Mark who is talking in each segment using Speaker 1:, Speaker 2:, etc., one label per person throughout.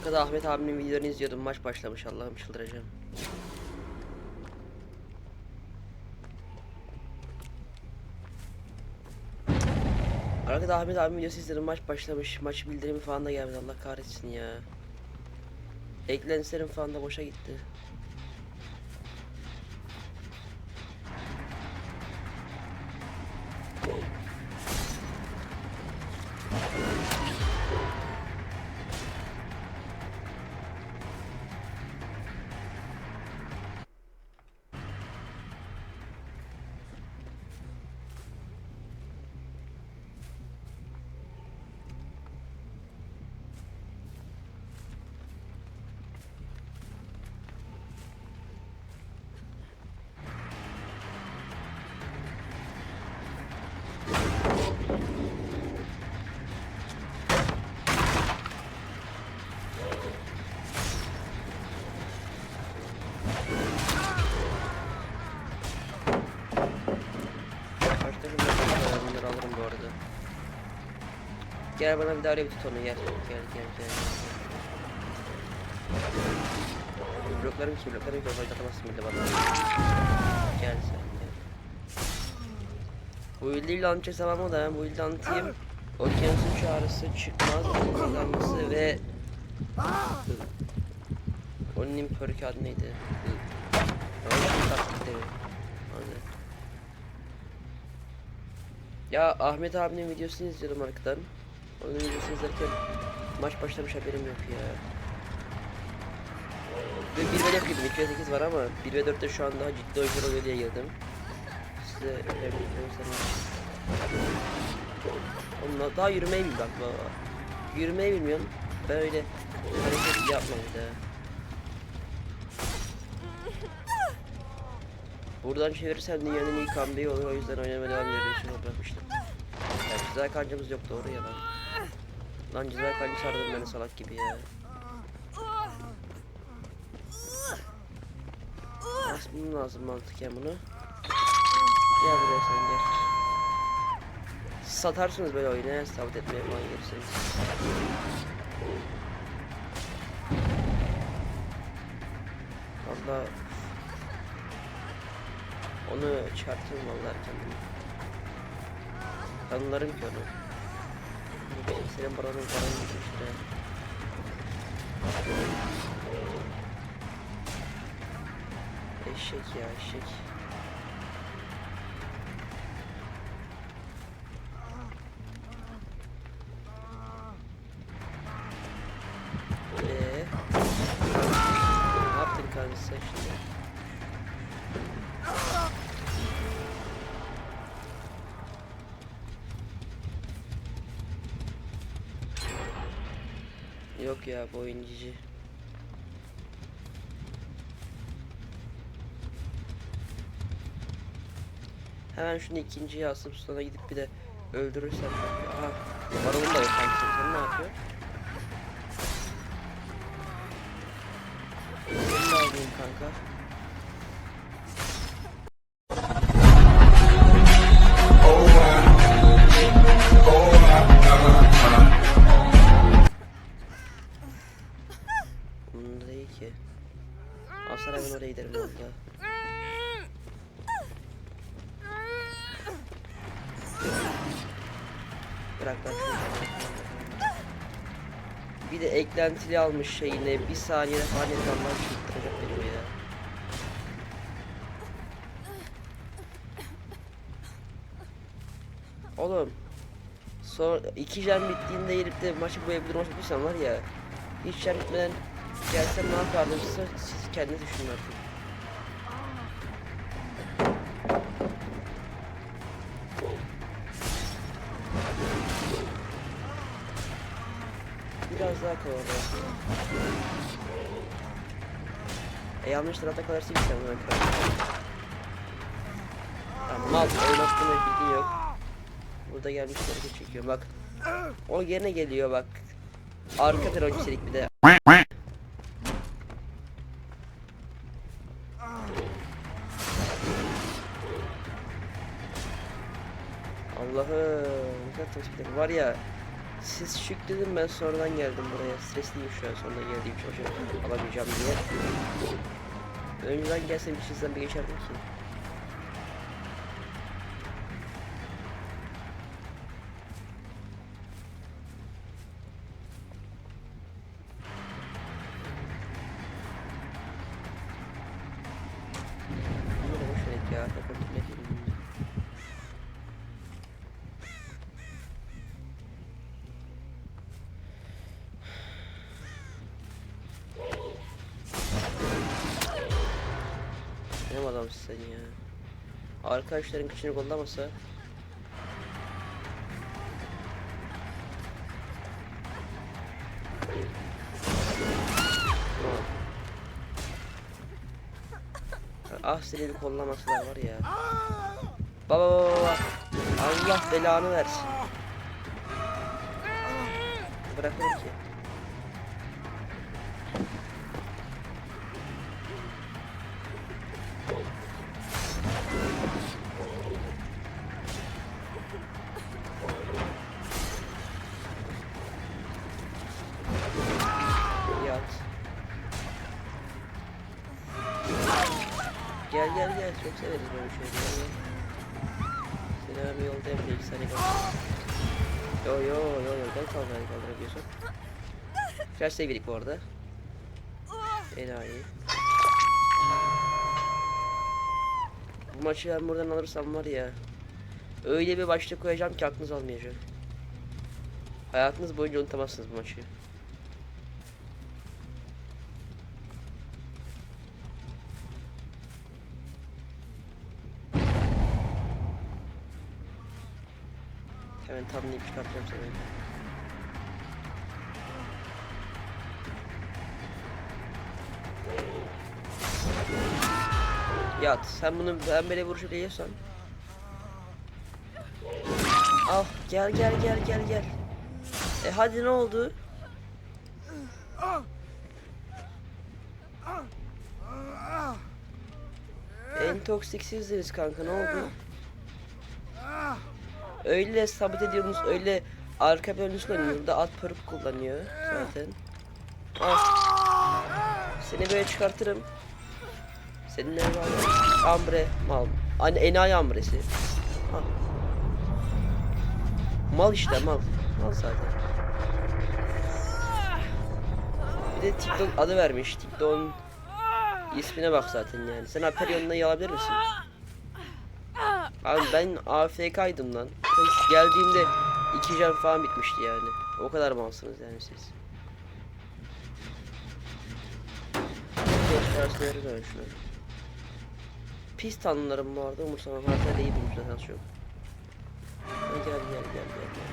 Speaker 1: Arkada Ahmet abinin videolarını izliyordum. Maç başlamış Allah'ım çıldıracağım. Arkada Ahmet abinin videosu izledim. Maç başlamış. Maç bildirimi falan da gelmedi. Allah kahretsin ya. Eklentilerim falan da boşa gitti. Gel bana bir daha bir tut onu gel. Gel gel. Bloklarım ki bloklarım ki oynatamazsın bile bana. Gel sen gel. Bu ilde anlatacağız ama da bu ilde anlatayım. Okyanusun çağrısı çıkmaz kazanması ve onun perk adı neydi? Ya Ahmet abinin videosunu izliyordum arkadan. Onun videosunu izlerken maç başlamış haberim yok ya. Ve 1 ve 4 girdim. 2 ve 8 var ama 1 ve 4'te şu an daha ciddi oyuncular oluyor diye girdim. Size önemli göstereyim. Onunla daha yürümeyi bil bak baba. Yürümeyi bilmiyorum. Böyle hareket yapma bir daha. Buradan çevirirsen dünyanın ilk hamleyi olur o yüzden oynamaya devam ediyorum için bırakmıştım. Ya güzel kancamız yok doğru ya lan. Lan güzel kancı sardım beni salak gibi ya. Basmam lazım mantıken bunu. Gel buraya sen gel. Siz satarsınız böyle oyunu sabit etmeye falan gelirseniz. Valla onu çıkartırım vallahi kendimi. Bu benim senin paranın paranın işte. Eşek ya eşek. Yok ya bu oyun. Hemen şunu ikinciye asıp sonra gidip bir de öldürürsem. Aha. Baronun da yok sanki. Sen ne yapıyor? Seni de alayım kanka. Ki. Asar hemen oraya giderim valla. Bırak şunu. Bir de eklentili almış şeyine bir saniyede falan ekrandan çıktıracak benim ya. Oğlum Sonra iki jam bittiğinde gelip de maçı bu evde yapıyorsan var ya Hiç jam bitmeden gelsem ne yapardım siz, kendiniz düşünün artık Biraz daha kovalayalım. E yanlış tarafta kalırsa gitsem ben. Tamam mal oynattığına bildiğin yok. Burada gelmiş hareket çekiyor bak. O yerine geliyor bak. Arka teröristlik bir de. Kadar tospik var ya Siz şık dedim ben sonradan geldim buraya. Stresliyim şu an sonradan geldiğim için hocam alamayacağım diye. Önceden gelsem bir sizden bir geçerdim ki. Adamsın ya. Arkadaşların kıçını kollamasa Ah seni bir kollamasalar var ya. Baba baba baba. Allah belanı versin. Bırakırım ki. Yat. Gel gel gel çok severiz böyle şeyleri. Seni abi yolda saniye kaldı. Yo yo yo yo gel kaldır kaldırabiliyorsun. Kaç sevgilik bu arada? Enayi. Bu maçı ben buradan alırsam var ya. Öyle bir başta koyacağım ki aklınız almayacak. Hayatınız boyunca unutamazsınız bu maçı. Hemen tamlayıp çıkartacağım seni. Yat. Sen bunu ben böyle vuruşu yiyorsan. Ah gel gel gel gel gel. E hadi ne oldu? En toksik sizdiniz kanka ne oldu? Öyle sabit ediyorsunuz öyle arka bölgesi oynuyor. Burada at peruk kullanıyor zaten. Al. Seni böyle çıkartırım. Senin ne var? Ambre mal. Hani enayi ambresi. Al. Mal işte mal. Mal zaten. Bir de TikTok adı vermiş. TikTok'un ismine bak zaten yani. Sen Aperion'la alabilir misin? Abi ben AFK'ydım lan. Geldiğimde iki can falan bitmişti yani. O kadar malsınız yani siz. Dön şunu. Pis tanrılarım bu arada umursamam. Hatta iyi bulmuş zaten şu. Ha, Gel gel gel gel. gel.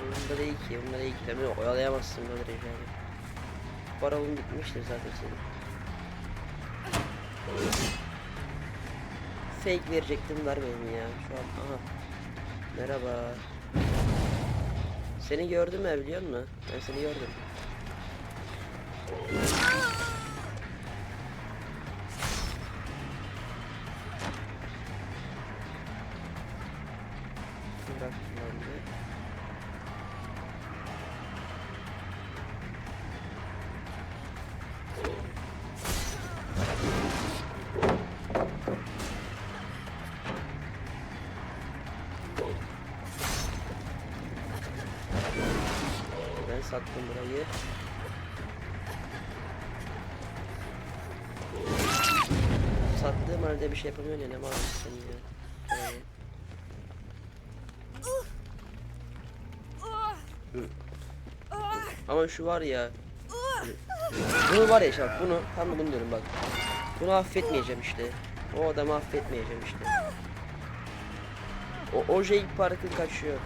Speaker 1: Bunda değil ki, bunda değil ki. Tabii oyalayamazsın böyle yani. Baravun bitmiştir zaten senin. Fake verecektim vermedim ya şu an. Aha. Merhaba. Seni gördüm ya biliyor musun? Ben seni gördüm. Sattım burayı. Sattığım halde bir şey yapamıyorsun ya ne sen ya. Yani. Ama şu var ya. Bunu var ya bak bunu tam da bunu diyorum bak. Bunu affetmeyeceğim işte. O adamı affetmeyeceğim işte. O Ojay Park'ın kaçıyor.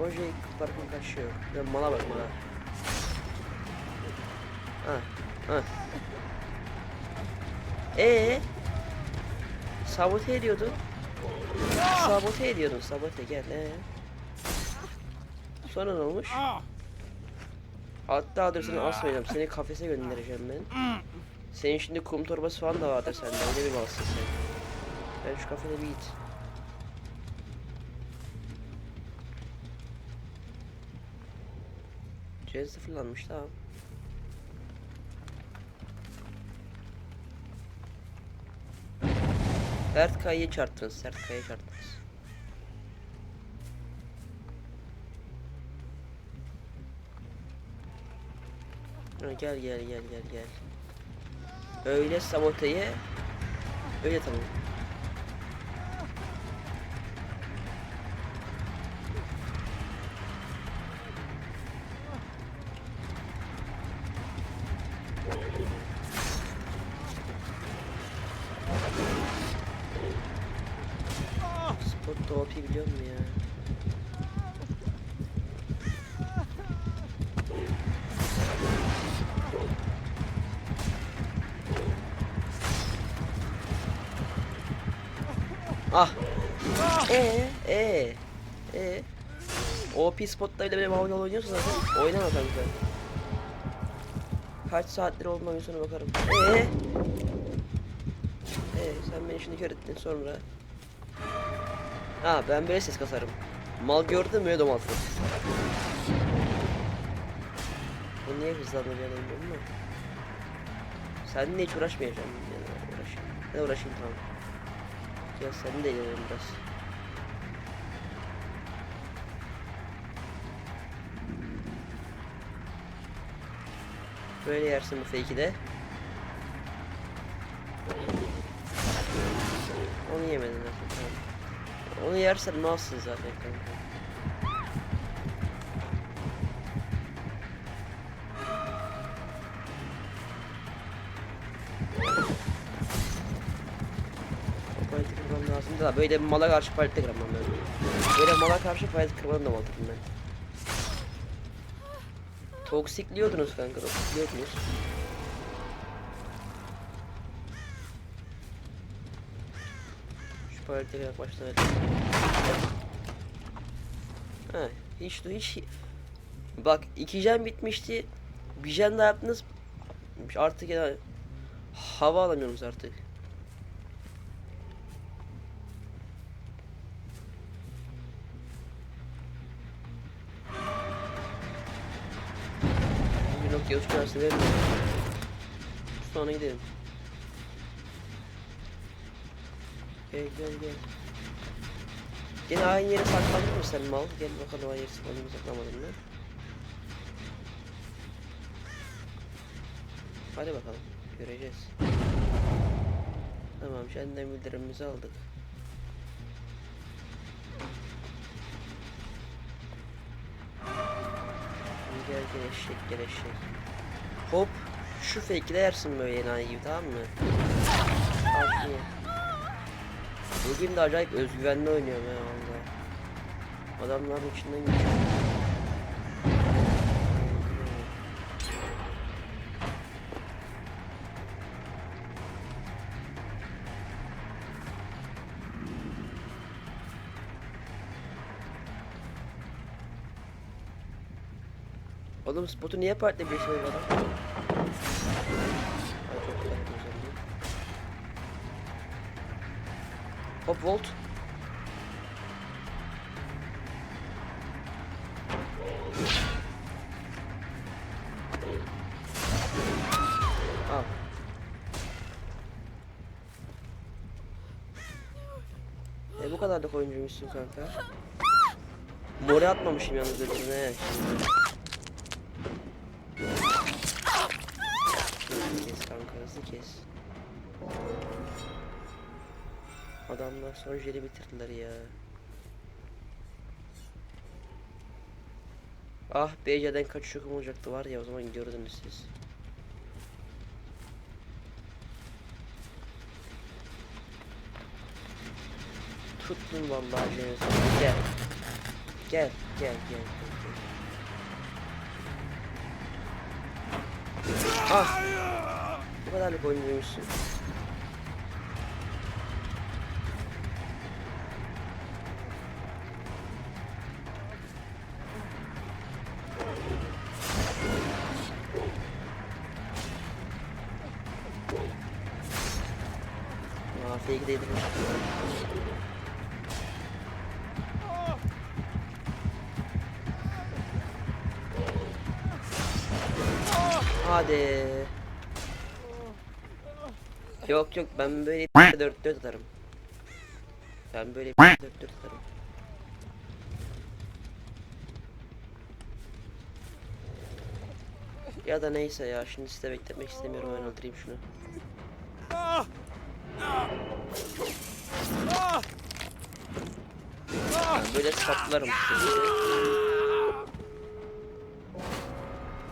Speaker 1: Ojay Park'ın kaçıyor. Ya mala bak mala. Ha, ha. Ee, sabote ediyordun. Sabote ediyordun, sabote gel. Ee. Sonra ne olmuş? Hatta dur seni asmayacağım. Seni kafese göndereceğim ben. Senin şimdi kum torbası falan da vardır sende. Öyle bir malsın sen. Ben şu kafede bir git. Cihaz sıfırlanmış tamam. Sert kayayı çarptınız, sert kayayı çarptınız. Gel gel gel gel gel. Öyle saboteyi öyle tamam. Spot OP biliyor musun? Ah. Ee, ee, ee. OP spotlarıyla bile mavi oynuyorsun zaten. Oynama kanka. Kaç saattir olmam sonra bakarım. Ee. Ee, sen beni şimdi kör ettin sonra. Ha ben böyle ses kasarım. Mal gördün mü öyle domaltı. Bu niye hızlandı bir adam bilmiyorum ama. Seninle hiç uğraşmayacağım. Yani uğraşayım. Ne uğraşayım tamam. Gel seni de yiyelim biraz. Böyle yersin bu fake'i de. Onu yemedin zaten. Onu yersen ne olsun zaten kanka. Paleti kırmam böyle mala karşı paleti kırmam lazım. Böyle mala karşı paleti kırmanın da mantıklı ben. Toksikliyordunuz kanka, toksikliyordunuz. Şu baştan edelim. Ha, hiç hiç Bak iki jen bitmişti. Bir jen daha yaptınız. Artık ya hava alamıyoruz artık. Uç karşısı verin. Sonra gidelim. Gel gel gel. Yine aynı yere saklandın mı sen mal? Gel bakalım aynı yere saklandın mı saklamadın mı? Hadi bakalım. Göreceğiz. Tamam senden bildirimimizi aldık. Gel gel eşek gel eşek. Hop. Şu fake'i yersin böyle enayi gibi tamam mı? Şunu. Bugün de acayip özgüvenli oynuyorum ya valla. Adamların içinden geçiyor. Oğlum spotu niye partide bir şey var? Hop volt. Al. E bu kadar da oyuncuymuşsun kanka. Mori atmamışım yalnız öbürüne. Hızlı kes. Adamlar son jeli bitirdiler ya. Ah BC'den kaçış yokum olacaktı var ya o zaman gördünüz siz. Tuttum vallahi seni. Gel. Gel, gel, gel, gel. Gel. Ah! Bu kadarlık oynuyormuşsun. belki Yok yok ben böyle 4 4 atarım. Ben böyle 4 4 atarım. Ya da neyse ya şimdi size bekletmek istemiyorum ben öldüreyim şunu. Ben böyle saplarım.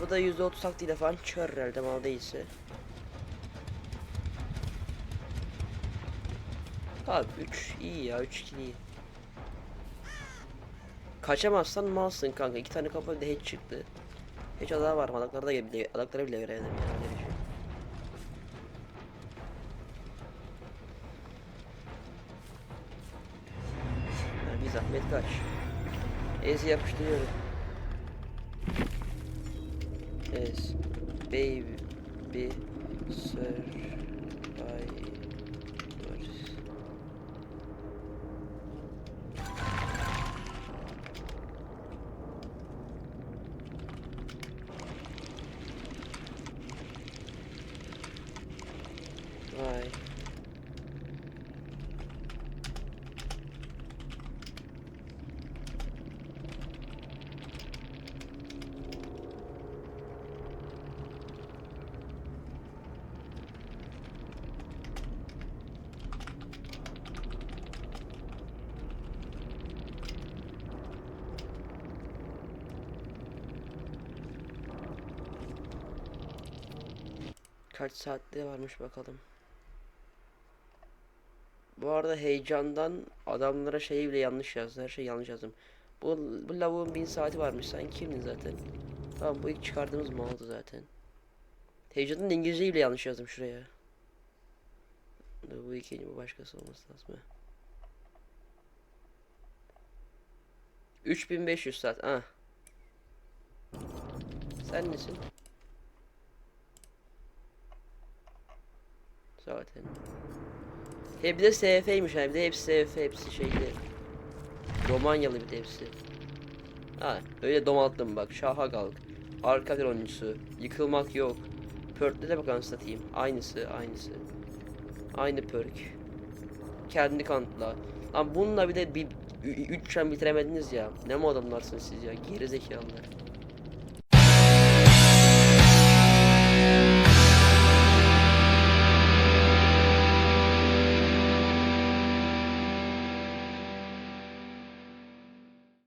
Speaker 1: Bu da %30 taktiğiyle falan çıkar herhalde mal değilse. Abi 3 iyi ya 3 kill iyi. Kaçamazsan malsın kanka. İki tane kafa de hiç çıktı. Hiç daha var. Adaklara da bile, adaklara bile göremedim yani. şey. Yani bir zahmet kaç. Ez yapıştırıyorum. Ez. Baby. Bir. Kaç saatte varmış bakalım. Bu arada heyecandan adamlara şeyi bile yanlış yazdı. Her şey yanlış yazdım. Bu, bu lavuğun bin saati varmış. Sen kimdin zaten? Tamam bu ilk çıkardığımız mı oldu zaten? Heyecanın İngilizceyi bile yanlış yazdım şuraya. Bu ikinci bu başkası olması lazım. ha. 3500 saat. Ah. Sen nesin? Zaten. He bir de SF'ymiş yani bir de hepsi SF hepsi şeyli. Romanyalı bir de hepsi. Ha öyle domalttım bak şaha kalk. Arka bir oyuncusu. Yıkılmak yok. Pörtle de bakalım satayım. Aynısı aynısı. Aynı perk. Kendi kanıtla. Lan bununla bir de bir 3 şan bitiremediniz ya. Ne mi adamlarsınız siz ya? Geri zekalılar.